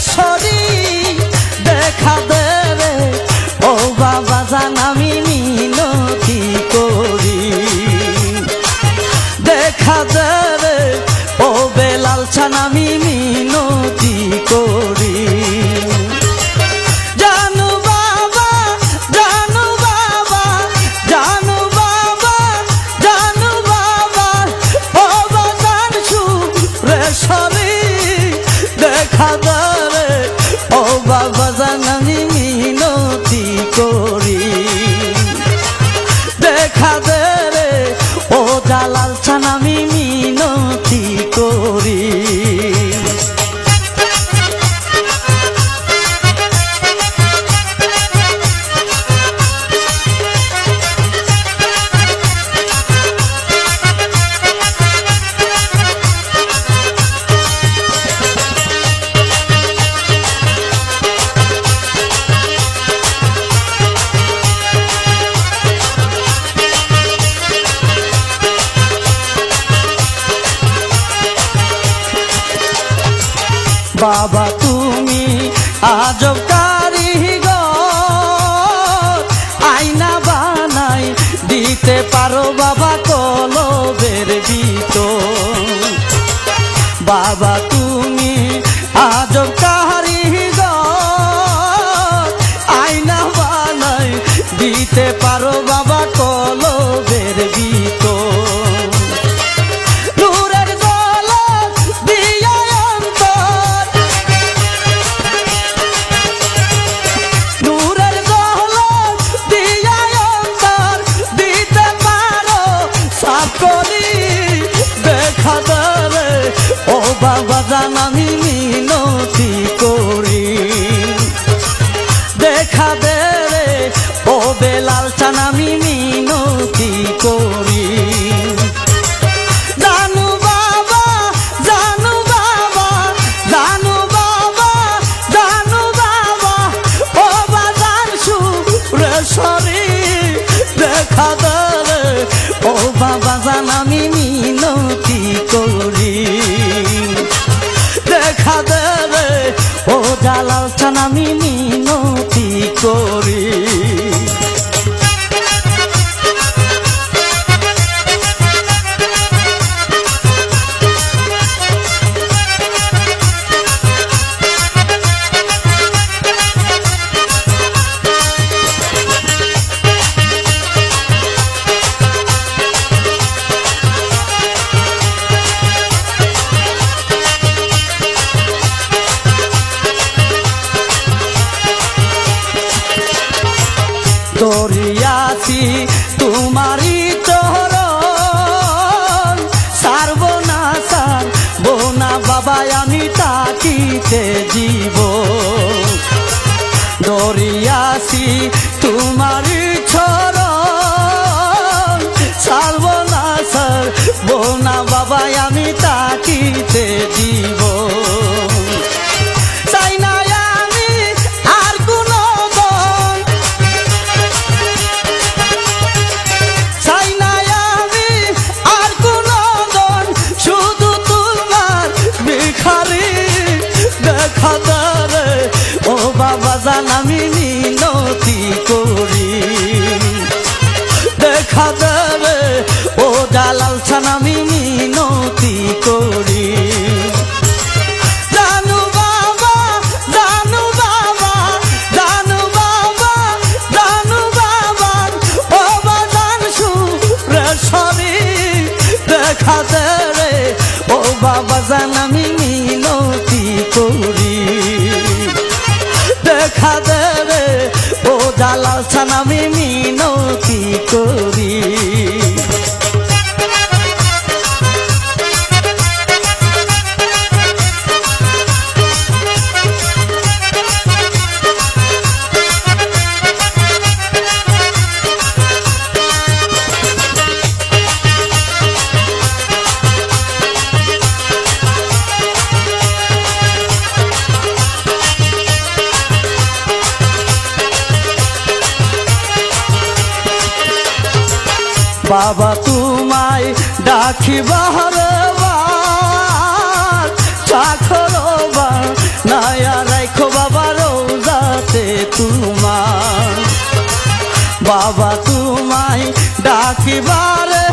সর va va বাবা তুমি আজব কারিগ আয়না বানাই দিতে পারো বাবা। বাবা জালাল ছান আমি ছেড়ে রাজা নামি মিনতি করি। দেখা দেবে ও দালাল ছান আমি মিনতি করি। লাল ছান মিনতি করি। বাবা তোমায় ডাকি বাহারে নয়া রাখো বাবা রোজাতে তোমার বাবা তোমায় ডাকিবারে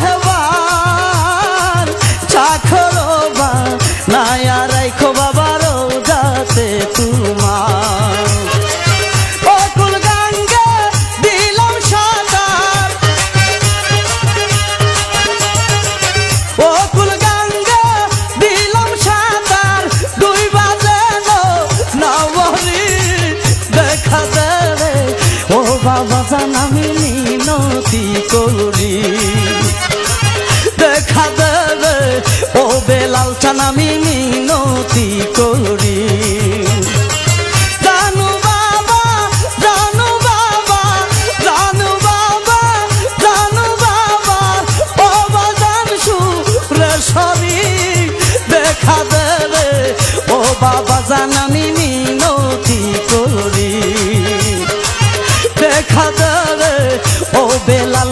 করি। দেখা দেবে, ও বেলাল চান আমি মিনতি করি। দেখা দেবে, ও বাবা জান আমি বেলাল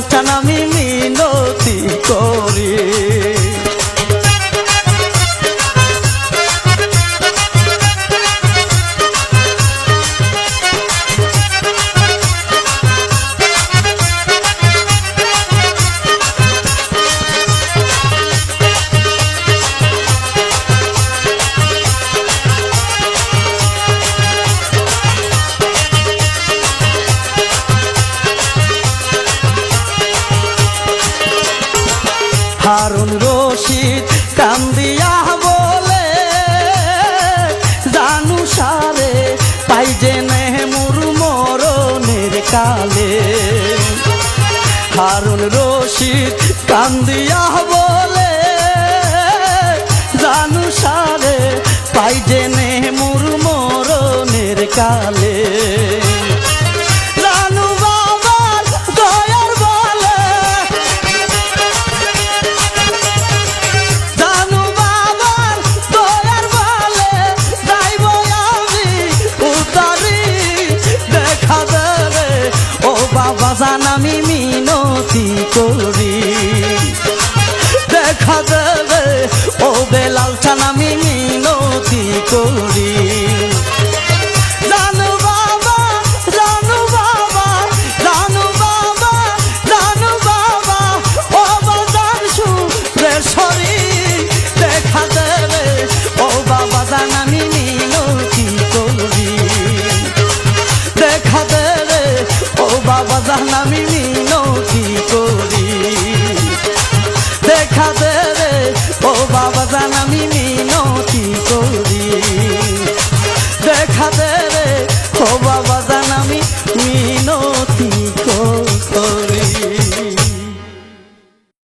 কালে। হারুন রশিদ কান্দিয়া বলে জানু সারে পাই জেনে মুর মরণের কালে।